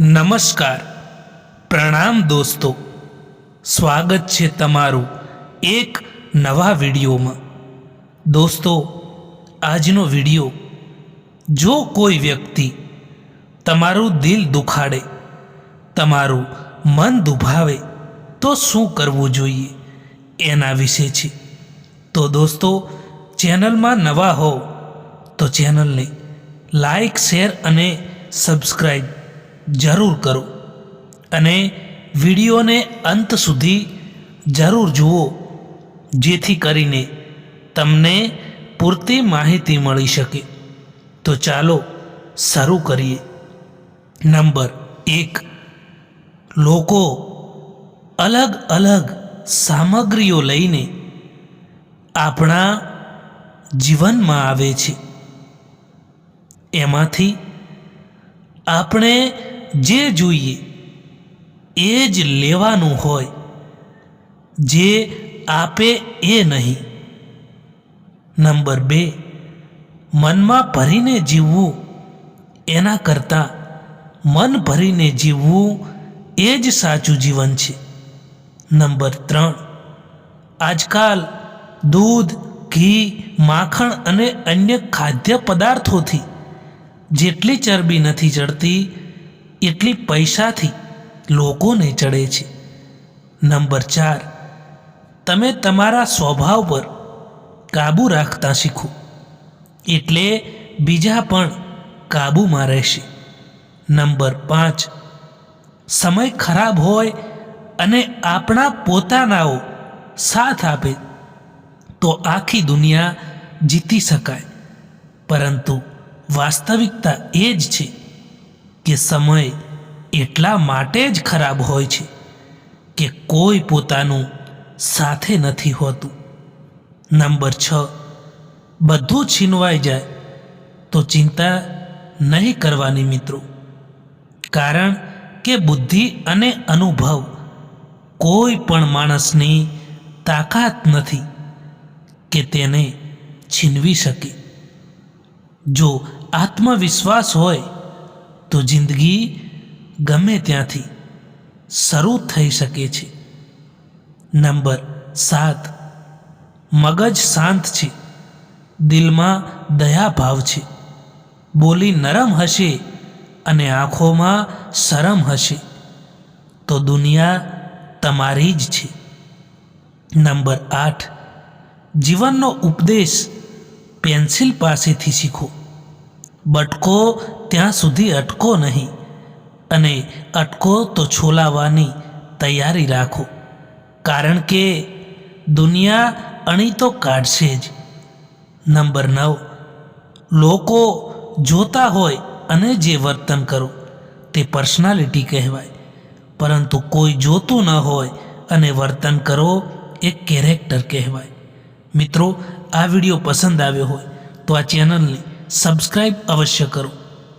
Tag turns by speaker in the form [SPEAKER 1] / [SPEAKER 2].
[SPEAKER 1] નમસ્કાર. પ્રણામ દોસ્તો. સ્વાગત છે તમારું એક નવા વિડીયોમાં. દોસ્તો, આજનો વીડિયો, જો કોઈ વ્યક્તિ તમારું દિલ દુખાડે, તમારું મન દુભાવે, તો શું કરવું જોઈએ એના વિશે છે. તો દોસ્તો, ચેનલમાં નવા હો, તો ચેનલને લાઈક, શેર અને સબસ્ક્રાઈબ જરૂર કરો અને વિડીયોને અંત સુધી જરૂર જુઓ, જેથી કરીને તમને પૂરતી માહિતી મળી શકે. તો ચાલો શરૂ કરીએ. નંબર એક, લોકો અલગ અલગ સામગ્રીઓ લઈને આપણા જીવનમાં આવે છે. એમાંથી આપણે જે જોઈએ, એ જ લેવાનું હોય. જે આપે એ નહીં. નંબર બે, મનમાં ભરીને જીવવું, એના કરતાં મન ભરીને જીવવું એ જ સાચું જીવન છે. નંબર ત્રણ, આજકાલ દૂધ, ઘી, માખણ અને અન્ય ખાદ્ય પદાર્થોથી જેટલી ચરબી નથી ચડતી એટલી પૈસાથી લોકોને ચડે છે. નંબર ચાર, તમે તમારા સ્વભાવ પર કાબૂ રાખતા શીખો. એટલે બીજા પણ કાબૂમાં રહેશે. નંબર પાંચ, સમય ખરાબ હોય અને આપણા પોતાનાઓ સાથ આપે, તો આખી દુનિયા જીતી શકાય. પરંતુ વાસ્તવિકતા એ જ છે કે સમય એટલા માટે જ ખરાબ હોય છે કે કોઈ પોતાનું સાથે નથી હોતું. નંબર છ, બધું છીનવાઈ જાય તો ચિંતા નહીં કરવાની મિત્રો. કારણ કે બુદ્ધિ અને અનુભવ કોઈ પણ માણસની તાકાત નથી કે તેને છીનવી શકે. જો આત્મવિશ્વાસ હોય તો જિંદગી ગમે ત્યાંથી શરૂ થઈ શકે છે. નંબર સાત, મગજ શાંત છે, દિલમાં દયાભાવ છે. બોલી નરમ હશે અને આંખોમાં શરમ હશે. તો દુનિયા તમારી જ છે. નંબર આઠ, જીવનનો ઉપદેશ પેન્સિલ પાસેથી શીખો. બટકો ત્યાં સુધી અટકો નહીં. અને અટકો તો છોલાવાની તૈયારી રાખો. કારણ કે દુનિયા અણી તો કાઢશે જ. નંબર નવ. લોકો જોતા હોય અને જે વર્તન કરો, તે પર્સનાલિટી કહેવાય. પરંતુ કોઈ જોતું ન હોય અને વર્તન કરો, એ કેરેક્ટર કહેવાય. મિત્રો, આ વીડિયો પસંદ આવ્યો હોય તો આ ચેનલને સબસ્ક્રાઈબ અવશ્ય કરો.